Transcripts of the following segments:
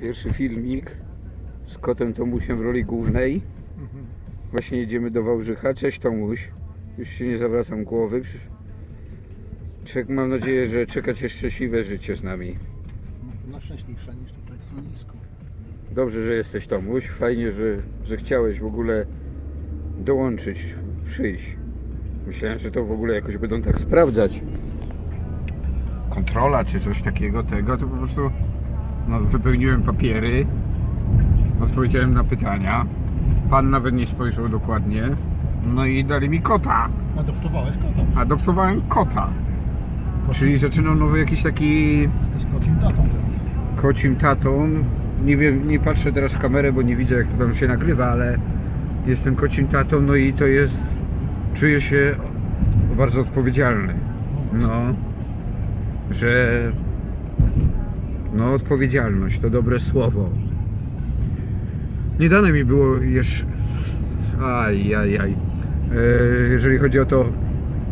Pierwszy filmik z kotem Tomusiem w roli głównej. Właśnie jedziemy do Wałbrzycha. Cześć Tomuś. Już się nie zawracam głowy. Czek, mam nadzieję, że czeka Cię szczęśliwe życie z nami. No szczęśliwsza niż tutaj w schronisku. Dobrze, że jesteś Tomuś. Fajnie, że, że chciałeś w ogóle dołączyć, przyjść. Myślałem, że to w ogóle jakoś będą tak sprawdzać. Kontrola czy coś takiego, tego, to po prostu no, wypełniłem papiery, odpowiedziałem na pytania. Pan nawet nie spojrzał dokładnie. No i dali mi kota. Adoptowałeś kota. Adoptowałem kota. Czyli zaczynał nowy jakiś taki Jesteś kocim tatą teraz. kocim tatą. Nie wiem, nie patrzę teraz w kamerę, bo nie widzę jak to tam się nagrywa, ale jestem kocim tatą, no i to jest, czuję się bardzo odpowiedzialny. No, że no odpowiedzialność to dobre słowo. Nie dane mi było jeszcze, aj, aj, aj, E, jeżeli chodzi o to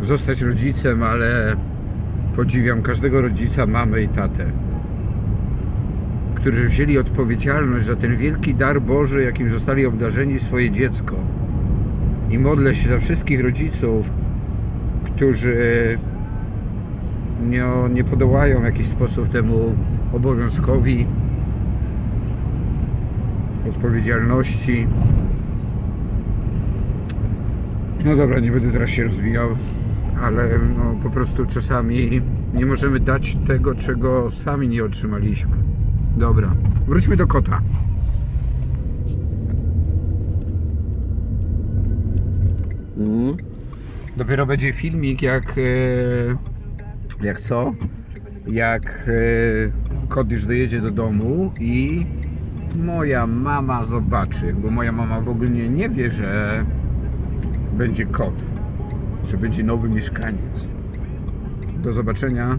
zostać rodzicem, ale podziwiam każdego rodzica, mamę i tatę którzy wzięli odpowiedzialność za ten wielki dar Boży, jakim zostali obdarzeni swoje dziecko. I modlę się za wszystkich rodziców, którzy nie, nie podołają w jakiś sposób temu obowiązkowi odpowiedzialności. No dobra, nie będę teraz się rozwijał, ale no, po prostu czasami nie możemy dać tego, czego sami nie otrzymaliśmy. Dobra, wróćmy do kota. Mm. Dopiero będzie filmik jak e, jak co? Jak e, kot już dojedzie do domu i moja mama zobaczy, bo moja mama w ogóle nie, nie wie, że będzie kot, że będzie nowy mieszkaniec. Do zobaczenia